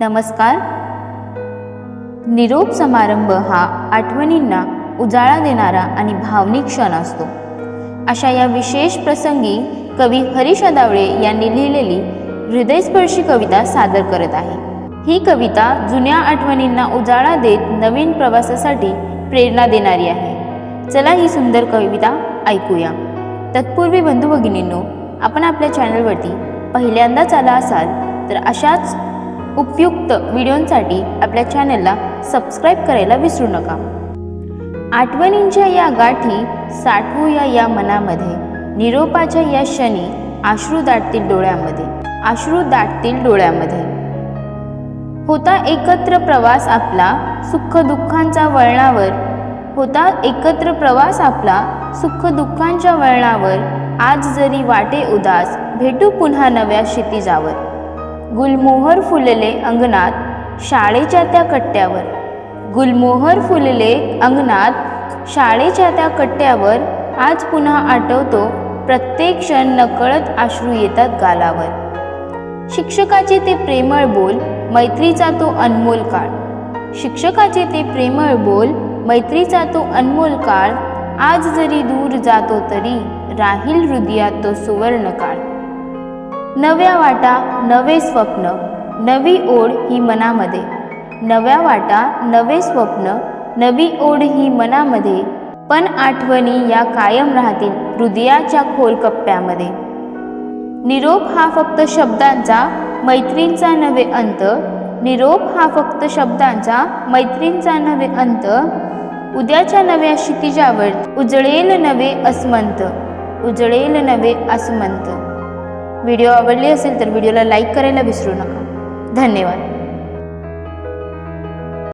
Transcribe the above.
नमस्कार. निरोप समारंभ हा आठवणींना उजाळा देणारा आणि भावनिक क्षण असतो. अशा या विशेष प्रसंगी कवी हरीश अदावळे यांनी लिहिलेली हृदयस्पर्शी कविता सादर करत आहे. ही कविता जुन्या आठवणींना उजाळा देत नवीन प्रवासासाठी प्रेरणा देणारी आहे. चला ही सुंदर कविता ऐकूया. तत्पूर्वी बंधू भगिनींनो आपण आपल्या चॅनलवरती पहिल्यांदाच आला असाल तर अशाच उपयुक्त व्हिडिओंसाठी आपल्या चॅनलला सबस्क्राईब करायला विसरू नका. आठवणींच्या या गाठी साठवूया या मनामध्ये. निरोपाच्या या क्षणी आश्रू दाटतील डोळ्यामध्ये. आश्रू दाटतील डोळ्यामध्ये. होता एकत्र प्रवास आपला सुखदुःखांचा वळणावर. होता एकत्र प्रवास आपला सुख दुःखांच्या वळणावर. आज जरी वाटे उदास भेटू पुन्हा नव्या क्षितिजावर. गुलमोहर फुलले अंगणात शाळेच्या त्या कट्ट्यावर. गुलमोहर फुलले अंगणात शाळेच्या त्या कट्ट्यावर आज पुन्हा आठवतो प्रत्येक क्षण नकळत आश्रू येतात गालावर. शिक्षकाचे ते प्रेमळ बोल मैत्रीचा तो अनमोल काळ. शिक्षकाचे ते प्रेमळ बोल मैत्रीचा तो अनमोल काळ. आज जरी दूर जातो तरी राहील हृदयात तो सुवर्ण काळ. नव्या वाटा नवे स्वप्न नवी ओढ ही मनामध्ये. नव्या वाटा नवे स्वप्न नवी ओढ ही मनामध्ये. पण आठवणी या कायम राहतील हृदयाच्या खोल कप्प्यामध्ये. निरोप हा फक्त शब्दांचा मैत्रींचा नवे अंत. निरोप हा फक्त शब्दांचा मैत्रींचा नवे अंत. उद्याच्या नव्या क्षितिजावर उजळेल नवे अस्मंत. उजळेल नवे अस्मंत. व्हिडिओ आवडली असेल तर व्हिडिओला लाईक करायला विसरू नका. धन्यवाद.